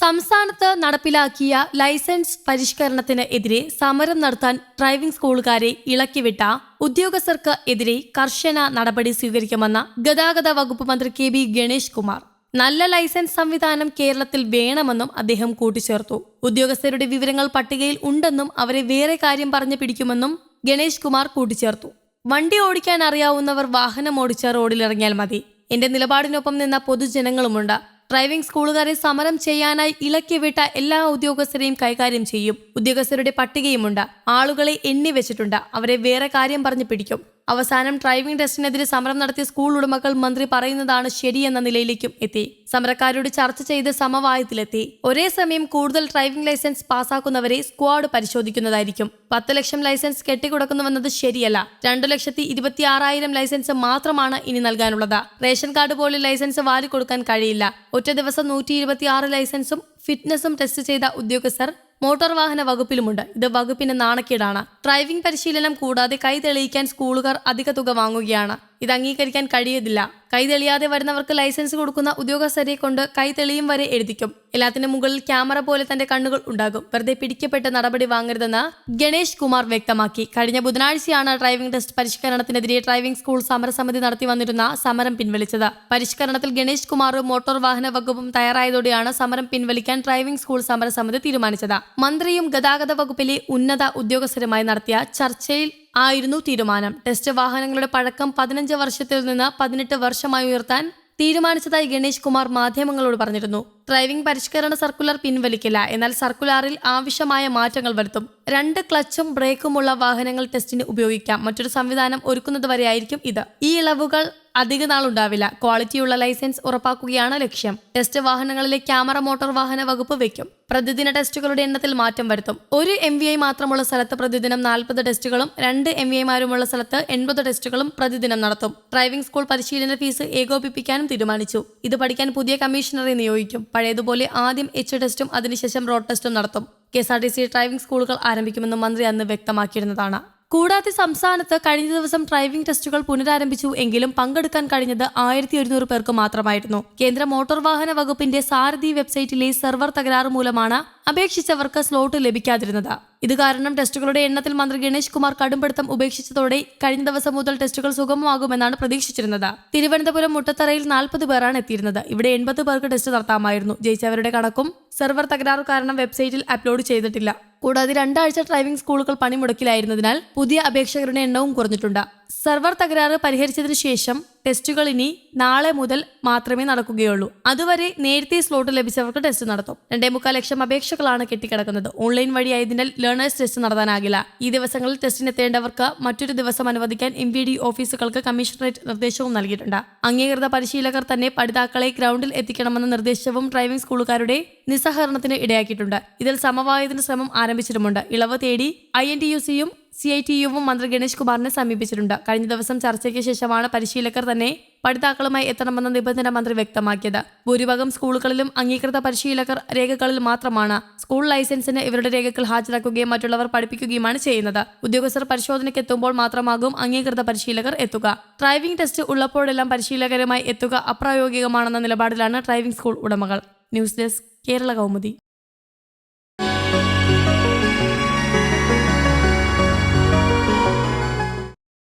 സംസ്ഥാനത്ത് നടപ്പിലാക്കിയ ലൈസൻസ് പരിഷ്കരണത്തിന് എതിരെ സമരം നടത്താൻ ഡ്രൈവിംഗ് സ്കൂളുകാരെ ഇളക്കിവിട്ട ഉദ്യോഗസ്ഥർക്ക് എതിരെ കർശന നടപടി സ്വീകരിക്കുമെന്ന് ഗതാഗത വകുപ്പ് മന്ത്രി കെ ബി ഗണേഷ് കുമാർ. നല്ല ലൈസൻസ് സംവിധാനം കേരളത്തിൽ വേണമെന്നും അദ്ദേഹം കൂട്ടിച്ചേർത്തു. ഉദ്യോഗസ്ഥരുടെ വിവരങ്ങൾ പട്ടികയിൽ ഉണ്ടെന്നും അവരെ വേറെ കാര്യം പറഞ്ഞു പിടിക്കുമെന്നും ഗണേഷ് കുമാർ കൂട്ടിച്ചേർത്തു. വണ്ടി ഓടിക്കാൻ അറിയാവുന്നവർ വാഹനം ഓടിച്ച റോഡിലിറങ്ങിയാൽ മതി. എന്റെ നിലപാടിനൊപ്പം നിന്ന പൊതുജനങ്ങളുമുണ്ട്. ഡ്രൈവിംഗ് സ്കൂളുകാരെ സമരം ചെയ്യാനായി ഇളക്കിവിട്ട എല്ലാ ഉദ്യോഗസ്ഥരെയും കൈകാര്യം ചെയ്യും. ഉദ്യോഗസ്ഥരുടെ പട്ടികയുമുണ്ട്. ആളുകളെ എണ്ണി വെച്ചിട്ടുണ്ട്. അവരെ വേറെ കാര്യം പറഞ്ഞു പിടിക്കും. അവസാനം ഡ്രൈവിംഗ് ടെസ്റ്റിനെതിരെ സമരം നടത്തിയ സ്കൂൾ ഉടമകൾ മന്ത്രി പറയുന്നതാണ് ശരിയെന്ന നിലയിലേക്കും എത്തി. സമരക്കാരോട് ചർച്ച ചെയ്ത് സമവായത്തിലെത്തി. ഒരേ സമയം കൂടുതൽ ഡ്രൈവിംഗ് ലൈസൻസ് പാസ്സാക്കുന്നവരെ സ്ക്വാഡ് പരിശോധിക്കുന്നതായിരിക്കും. പത്ത് ലക്ഷം ലൈസൻസ് കെട്ടിക്കൊടുക്കുന്നുവെന്നത് ശരിയല്ല. രണ്ടു ലക്ഷത്തി ഇരുപത്തി ആറായിരം ലൈസൻസ് മാത്രമാണ് ഇനി നൽകാനുള്ളത്. റേഷൻ കാർഡ് പോലെ ലൈസൻസ് വാരിക്കൊടുക്കാൻ കഴിയില്ല. ഒറ്റ ദിവസം നൂറ്റി ലൈസൻസും ഫിറ്റ്നസും ടെസ്റ്റ് ചെയ്ത ഉദ്യോഗസ്ഥർ മോട്ടോർ വാഹന വകുപ്പിലുമുണ്ട്. ഇത് വകുപ്പിന് നാണക്കേടാണ്. ഡ്രൈവിംഗ് പരിശീലനം കൂടാതെ കൈ തെളിയിക്കാൻ സ്കൂളുകാർ അധിക തുക വാങ്ങുകയാണ്. ഇത് അംഗീകരിക്കാൻ കഴിയതില്ല. കൈ തെളിയാതെ വരുന്നവർക്ക് ലൈസൻസ് കൊടുക്കുന്ന ഉദ്യോഗസ്ഥരെ കൊണ്ട് കൈ തെളിയും വരെ എഴുതിക്കും. എല്ലാത്തിനും മുകളിൽ ക്യാമറ പോലെ തന്റെ കണ്ണുകൾ ഉണ്ടാകും. വെറുതെ പിടിക്കപ്പെട്ട നടപടി വാങ്ങരുതെന്ന് ഗണേഷ് കുമാർ വ്യക്തമാക്കി. കഴിഞ്ഞ ബുധനാഴ്ചയാണ് ഡ്രൈവിംഗ് ടെസ്റ്റ് പരിഷ്കരണത്തിനെതിരെ ഡ്രൈവിംഗ് സ്കൂൾ സമരസമിതി നടത്തി വന്നിരുന്ന സമരം പിൻവലിച്ചത്. പരിഷ്കരണത്തിൽ ഗണേഷ് കുമാറും മോട്ടോർ വാഹന വകുപ്പും തയ്യാറായതോടെയാണ് സമരം പിൻവലിക്കാൻ ഡ്രൈവിംഗ് സ്കൂൾ സമരസമിതി തീരുമാനിച്ചത്. മന്ത്രിയും ഗതാഗത വകുപ്പിലെ ഉന്നത ഉദ്യോഗസ്ഥരുമായി നടത്തിയ ചർച്ചയിൽ ആയിരുന്നു തീരുമാനം. ടെസ്റ്റ് വാഹനങ്ങളുടെ പഴക്കം പതിനഞ്ച് വർഷത്തിൽ നിന്ന് പതിനെട്ട് വർഷമായി ഉയർത്താൻ തീരുമാനിച്ചതായി ഗണേഷ് കുമാർ മാധ്യമങ്ങളോട് പറഞ്ഞിരുന്നു. ഡ്രൈവിംഗ് പരിഷ്കരണ സർക്കുലർ പിൻവലിക്കില്ല. എന്നാൽ സർക്കുലറിൽ ആവശ്യമായ മാറ്റങ്ങൾ വരുത്തും. രണ്ട് ക്ലച്ചും ബ്രേക്കുമുള്ള വാഹനങ്ങൾ ടെസ്റ്റിന് ഉപയോഗിക്കാം. മറ്റൊരു സംവിധാനം ഒരുക്കുന്നത് വരെയായിരിക്കും ഇത്. ഈ ഇളവുകൾ അധിക നാൾ ഉണ്ടാവില്ല ക്വാളിറ്റിയുള്ള ലൈസൻസ് ഉറപ്പാക്കുകയാണ് ലക്ഷ്യം. ടെസ്റ്റ് വാഹനങ്ങളിലെ ക്യാമറ മോട്ടോർ വാഹന വകുപ്പ് വെക്കും. പ്രതിദിന ടെസ്റ്റുകളുടെ എണ്ണത്തിൽ മാറ്റം വരുത്തും. ഒരു എം വി ഐ മാത്രമുള്ള സ്ഥലത്ത് പ്രതിദിനം നാൽപ്പത് ടെസ്റ്റുകളും രണ്ട് എം വി ഐമാരുമുള്ള സ്ഥലത്ത് എൺപത് ടെസ്റ്റുകളും പ്രതിദിനം നടത്തും. ഡ്രൈവിംഗ് സ്കൂൾ പരിശീലന ഫീസ് ഏകോപിപ്പിക്കാനും തീരുമാനിച്ചു. ഇത് പഠിക്കാൻ പുതിയ കമ്മീഷണറെ നിയോഗിക്കും. പഴയതുപോലെ ആദ്യം എച്ച് ടെസ്റ്റും അതിനുശേഷം റോഡ് ടെസ്റ്റും നടത്തും. K S R T C driving സ്കൂളുകൾ ആരംഭിക്കുമെന്ന് മന്ത്രി അന്ന് വ്യക്തമാക്കിയിരുന്നതാണ്. കൂടാതെ സംസ്ഥാനത്ത് കഴിഞ്ഞ ദിവസം ഡ്രൈവിംഗ് ടെസ്റ്റുകൾ പുനരാരംഭിച്ചു എങ്കിലും പങ്കെടുക്കാൻ കഴിഞ്ഞത് ആയിരത്തി ഒരുന്നൂറ് പേർക്ക് മാത്രമായിരുന്നു. കേന്ദ്ര മോട്ടോർ വാഹന വകുപ്പിന്റെ സാരഥി വെബ്സൈറ്റിലെ സെർവർ തകരാറ് മൂലമാണ് അപേക്ഷിച്ചവർക്ക് സ്ലോട്ട് ലഭിക്കാതിരുന്നത്. ഇത് കാരണം ടെസ്റ്റുകളുടെ എണ്ണത്തിൽ മന്ത്രി ഗണേഷ് കുമാർ കടുംപിടുത്തം ഉപേക്ഷിച്ചതോടെ കഴിഞ്ഞ ദിവസം മുതൽ ടെസ്റ്റുകൾ സുഗമമാകുമെന്നാണ് പ്രതീക്ഷിച്ചിരുന്നത്. തിരുവനന്തപുരം മുട്ടത്തറയിൽ നാൽപ്പത് പേരാണ് എത്തിയിരുന്നത്. ഇവിടെ എൺപത് പേർക്ക് ടെസ്റ്റ് നടത്താമായിരുന്നു. ജയിച്ചവരുടെ കണക്കും സെർവർ തകരാറു കാരണം വെബ്സൈറ്റിൽ അപ്ലോഡ് ചെയ്തിട്ടില്ല. കൂടാതെ രണ്ടാഴ്ച ഡ്രൈവിംഗ് സ്കൂളുകൾ പണിമുടക്കിലായിരുന്നതിനാൽ പുതിയ അപേക്ഷകരുടെ എണ്ണവും കുറഞ്ഞിട്ടുണ്ട്. സെർവർ തകരാറ് പരിഹരിച്ചതിനു ശേഷം ടെസ്റ്റുകൾ ഇനി നാളെ മുതൽ മാത്രമേ നടക്കുകയുള്ളൂ. അതുവരെ നേരത്തെ സ്ലോട്ട് ലഭിച്ചവർക്ക് ടെസ്റ്റ് നടത്തും. രണ്ടേ മുക്കാൽ ലക്ഷം അപേക്ഷകളാണ് കെട്ടിക്കിടക്കുന്നത്. ഓൺലൈൻ വഴിയായതിനാൽ ലേണേഴ്സ് ടെസ്റ്റ് നടത്താനാകില്ല. ഈ ദിവസങ്ങളിൽ ടെസ്റ്റിന് എത്തേണ്ടവർക്ക് മറ്റൊരു ദിവസം അനുവദിക്കാൻ എം വി ഡി ഓഫീസുകൾക്ക് കമ്മീഷണറേറ്റ് നിർദ്ദേശവും നൽകിയിട്ടുണ്ട്. അംഗീകൃത പരിശീലകർ തന്നെ പഠിതാക്കളെ ഗ്രൗണ്ടിൽ എത്തിക്കണമെന്ന നിർദ്ദേശവും ഡ്രൈവിംഗ് സ്കൂളുകാരുടെ നിസ്സഹകരണത്തിന് ഇടയാക്കിയിട്ടുണ്ട്. ഇതിൽ സമവായത്തിന് ശ്രമം ആരംഭിച്ചിട്ടുമുണ്ട്. ഇളവ് തേടി ഐ എൻ ടി യു സിയും സി ഐ ടി യുവും മന്ത്രി ഗണേഷ് കുമാറിനെ സമീപിച്ചിട്ടുണ്ട്. കഴിഞ്ഞ ദിവസം ചർച്ചയ്ക്ക് ശേഷമാണ് പരിശീലകർ തന്നെ പഠിതാക്കളുമായി എത്തണമെന്ന നിബന്ധന മന്ത്രി വ്യക്തമാക്കിയത്. ഭൂരിഭാഗം സ്കൂളുകളിലും അംഗീകൃത പരിശീലകർ രേഖകളിൽ മാത്രമാണ്. സ്കൂൾ ലൈസൻസിന് ഇവരുടെ രേഖകൾ ഹാജരാക്കുകയും മറ്റുള്ളവർ പഠിപ്പിക്കുകയുമാണ് ചെയ്യുന്നത്. ഉദ്യോഗസ്ഥർ പരിശോധനയ്ക്ക് എത്തുമ്പോൾ മാത്രമാകും അംഗീകൃത പരിശീലകർ എത്തുക. ഡ്രൈവിംഗ് ടെസ്റ്റ് ഉള്ളപ്പോഴെല്ലാം പരിശീലകരുമായി എത്തുക അപ്രായോഗികമാണെന്ന നിലപാടിലാണ് ഡ്രൈവിംഗ് സ്കൂൾ ഉടമകൾ. News desk Kerala Kaumudi.